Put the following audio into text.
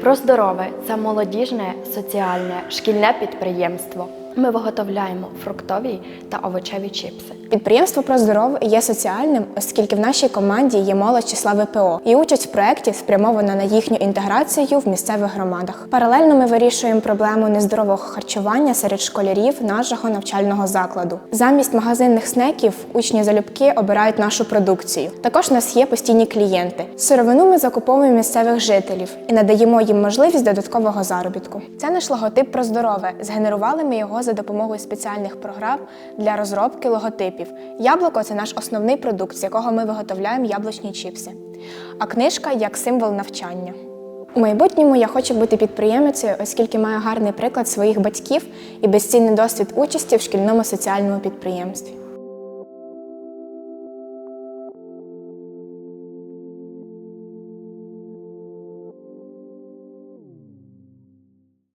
Про здорове це молодіжне, соціальне, шкільне підприємство. Ми виготовляємо фруктові та овочеві чіпси. Підприємство про здорове є соціальним, оскільки в нашій команді є молодь числа ВПО і участь в проєкті спрямована на їхню інтеграцію в місцевих громадах. Паралельно ми вирішуємо проблему нездорового харчування серед школярів нашого навчального закладу. Замість магазинних снеків учні залюбки обирають нашу продукцію. Також у нас є постійні клієнти. Сировину ми закуповуємо місцевих жителів і надаємо їм можливість додаткового заробітку. Це наш логотип про здорове. Згенерували ми його за допомогою спеціальних програм для розробки логотипів. Яблуко це наш основний продукт, з якого ми виготовляємо яблучні чіпси. А книжка як символ навчання. У майбутньому я хочу бути підприємицею, оскільки маю гарний приклад своїх батьків і безцінний досвід участі в шкільному соціальному підприємстві.